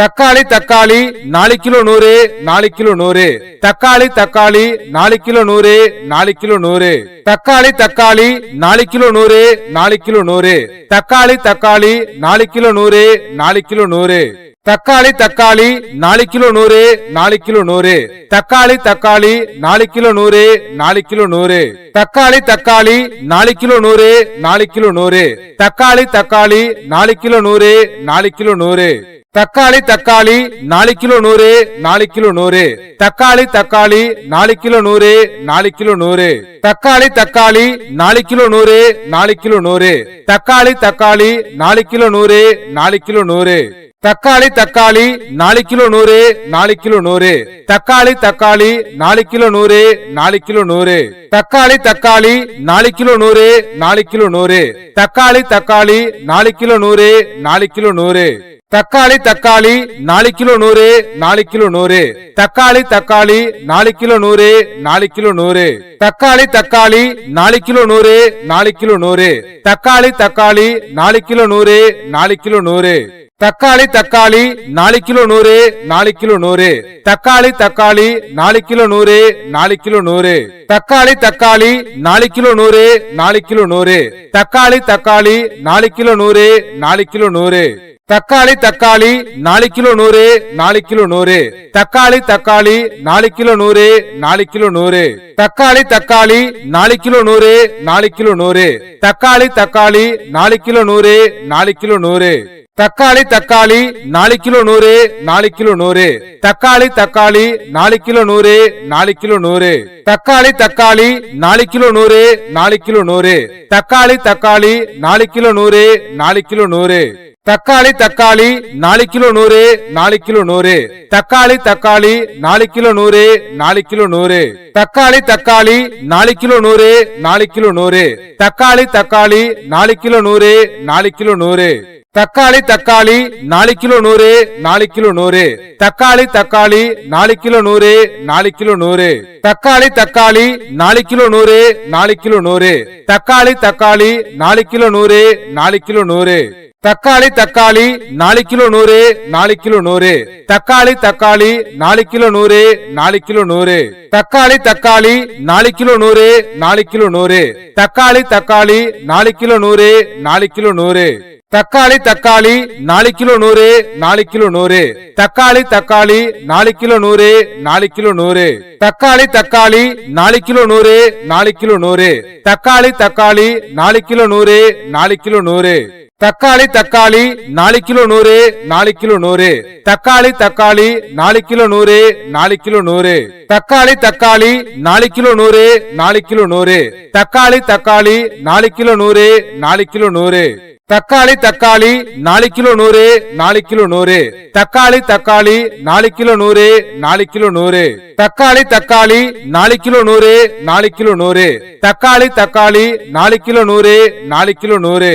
தக்காளி தக்காளி நாலு கிலோ நூறு நாலு கிலோ நூறு தக்காளி தக்காளி நாலு கிலோ நூறு நாலு கிலோ நூறு தக்காளி தக்காளி நாலு கிலோ நூறு நாலு கிலோ நூறு தக்காளி தக்காளி நாலு கிலோ நூறு நாலு கிலோ நூறு தக்காளி தக்காளி நாலு கிலோ நூறு நாலு கிலோ நூறு தக்காளி தக்காளி நாலு கிலோ நூறு நாலு கிலோ நூறு தக்காளி தக்காளி நாலு கிலோ நூறு நாலு கிலோ நூறு தக்காளி தக்காளி நாலு கிலோ நூறு நாலு கிலோ நூறு தக்காளி தக்காளி நாலு கிலோ நூறு நாலு கிலோ நூறு தக்காளி தக்காளி நாலு கிலோ நூறு நாலு கிலோ நூறு தக்காளி தக்காளி நாலு கிலோ நூறு நாலு கிலோ நூறு தக்காளி தக்காளி நாலு கிலோ நூறு நாலு கிலோ நூறு தக்காளி தக்காளி நாலு கிலோ நூறு நாலு கிலோ நூறு தக்காளி தக்காளி நாலு கிலோ நூறு நாலு கிலோ நூறு தக்காளி தக்காளி நாலு கிலோ நூறு நாலு கிலோ நூறு தக்காளி தக்காளி நாலு கிலோ நூறு நாலு கிலோ நூறு தக்காளி தக்காளி நாலு கிலோ நூறு நாலு கிலோ நூறு தக்காளி தக்காளி நாலு கிலோ நூறு நாலு கிலோ நூறு தக்காளி தக்காளி நாலு கிலோ நூறு நாலு கிலோ நூறு தக்காளி தக்காளி நாலு கிலோ நூறு நாலு கிலோ நூறு தக்காளி தக்காளி நாலு கிலோ நூறு நாலு கிலோ நூறு தக்காளி தக்காளி நாலு கிலோ நூறு நாலு கிலோ நூறு தக்காளி தக்காளி நாலு கிலோ நூறு நாலு கிலோ நூறு தக்காளி தக்காளி நாலு கிலோ நூறு நாலு கிலோ நூறு தக்காளி தக்காளி நாலு கிலோ நூறு நாலு கிலோ நூறு தக்காளி தக்காளி நாலு கிலோ நூறு நாலு கிலோ நூறு தக்காளி தக்காளி நாலு கிலோ நூறு நாலு கிலோ நூறு தக்காளி தக்காளி நாலு கிலோ நூறு நாலு கிலோ நூறு தக்காளி தக்காளி நாலு கிலோ நூறு நாலு கிலோ நூறு தக்காளி தக்காளி நாலு கிலோ நூறு நாலு கிலோ நூறு தக்காளி தக்காளி நாலு கிலோ நூறு நாலு கிலோ நூறு தக்காளி தக்காளி நாலு கிலோ நூறு நாலு கிலோ நூறு தக்காளி தக்காளி நாலு கிலோ நூறு நாலு கிலோ நூறு தக்காளி தக்காளி நாலு கிலோ நூறு நாலு கிலோ நூறு தக்காளி தக்காளி நாலு கிலோ நூறு நாலு கிலோ நூறு தக்காளி தக்காளி நாலு கிலோ நூறு நாலு கிலோ நூறு தக்காளி தக்காளி நாலு கிலோ நூறு நாலு கிலோ நூறு தக்காளி தக்காளி நாலு கிலோ நூறு நாலு கிலோ நூறு தக்காளி தக்காளி நாலு கிலோ நூறு நாலு கிலோ நூறு தக்காளி தக்காளி நாலு கிலோ நூறு நாலு கிலோ நூறு தக்காளி தக்காளி நாலு கிலோ நூறு நாலு கிலோ நூறு தக்காளி தக்காளி நாலு கிலோ நூறு நாலு கிலோ நூறு தக்காளி தக்காளி நாலு கிலோ நூறு நாலு கிலோ நூறு தக்காளி தக்காளி நாலு கிலோ நூறு நாலு கிலோ நூறு தக்காளி தக்காளி நாலு கிலோ நூறு நாலு கிலோ நூறு தக்காளி தக்காளி நாலு கிலோ நூறு நாலு கிலோ நூறு தக்காளி தக்காளி நாலு கிலோ நூறு நாலு கிலோ நூறு தக்காளி தக்காளி நாலு கிலோ நூறு நாலு கிலோ நூறு தக்காளி தக்காளி நாலு கிலோ நூறு நாலு கிலோ நூறு தக்காளி தக்காளி நாலு கிலோ நூறு நாலு கிலோ நூறு தக்காளி தக்காளி நாலு கிலோ நூறு நாலு கிலோ நூறு தக்காளி தக்காளி நாலு கிலோ நூறு நாலு கிலோ நூறு தக்காளி தக்காளி நாலு கிலோ நூறு நாலு கிலோ நூறு தக்காளி தக்காளி நாலு கிலோ நூறு நாலு கிலோ நூறு தக்காளி தக்காளி நாலு கிலோ நூறு நாலு கிலோ நூறு தக்காளி தக்காளி நாலு கிலோ நூறு நாலு கிலோ நூறு